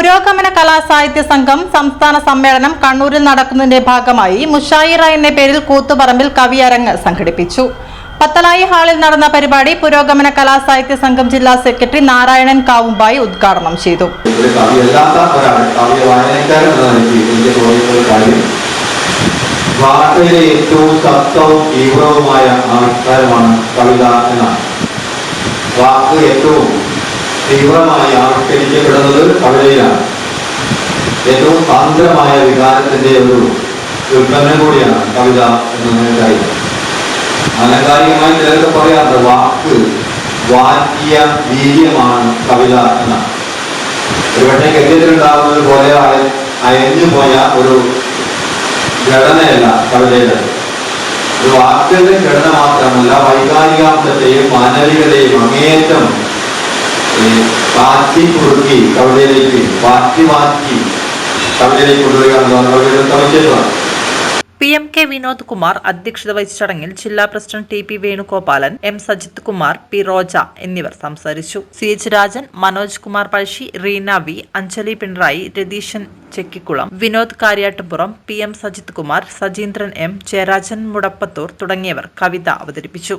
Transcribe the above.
പുരോഗമന കലാസാഹിത്യ സംഘം സംസ്ഥാന സമ്മേളനം കണ്ണൂരിൽ നടക്കുന്നതിന്റെ ഭാഗമായി മുഷായിറ എന്ന പേരിൽ കൂത്തുപറമ്പിൽ കവിയരങ്ങ് സംഘടിപ്പിച്ചു. പത്തലായി ഹാളിൽ നടന്ന പരിപാടി പുരോഗമന കലാസാഹിത്യ സംഘം ജില്ലാ സെക്രട്ടറി നാരായണൻ കാവുമ്പായി ഉദ്ഘാടനം ചെയ്തു. ഏറ്റവും ശക്തവും ആവിഷ്കാരമാണ് കവിത എന്നാണ്. വാക്ക് ഏറ്റവും തീവ്രമായി ആവിഷ്കരിക്കപ്പെടുന്നത് കവിതയിലാണ് ഏറ്റവും സാന്ദ്രമായ വികാരത്തിന്റെ ഒരു ഉൽപ്പന്നം കൂടിയാണ് കവിത എന്ന് നിങ്ങൾക്കറിയാം അലങ്കാരികമായി ചിലർക്ക് പറയാറുണ്ട് വാക്ക് വാക്യ വീര്യമാണ് കവിത എന്ന ഒരുപക്ഷെ ഗദ്യത്തിലുണ്ടാകുന്നത് പോലെ അയ- അയഞ്ഞു പോയ ഒരു ഘടനയല്ല കവിതയുടെ. ഒരു വാക്കുകളുടെ ഘടന മാത്രമല്ല വൈകാരികാംശത്തെയും മാനവികതയും അങ്ങേയറ്റം ഈ മാറ്റി കുറുക്കി കവിതയിലേക്ക് പാർട്ടി മാറ്റി കവിതയിലേക്ക് കൊണ്ടുവരിക എന്നുള്ളത് കവിതയുടെ P M K Vinod Kumar അധ്യക്ഷത വഹിച്ച ചടങ്ങിൽ ജില്ലാ president T P Venugopalan M Sajith Kumar P Roja എന്നിവർ സംസാരിച്ചു. C H Rajan Manoj Kumar Pazhassi Reena V Anjali Pinarayi Ratheeshan Chekkikulam Vinod Kariyattupuram P M Sajith Kumar Sajeendran M Jayarajan Mudappathur തുടങ്ങിയവർ കവിത അവതരിപ്പിച്ചു.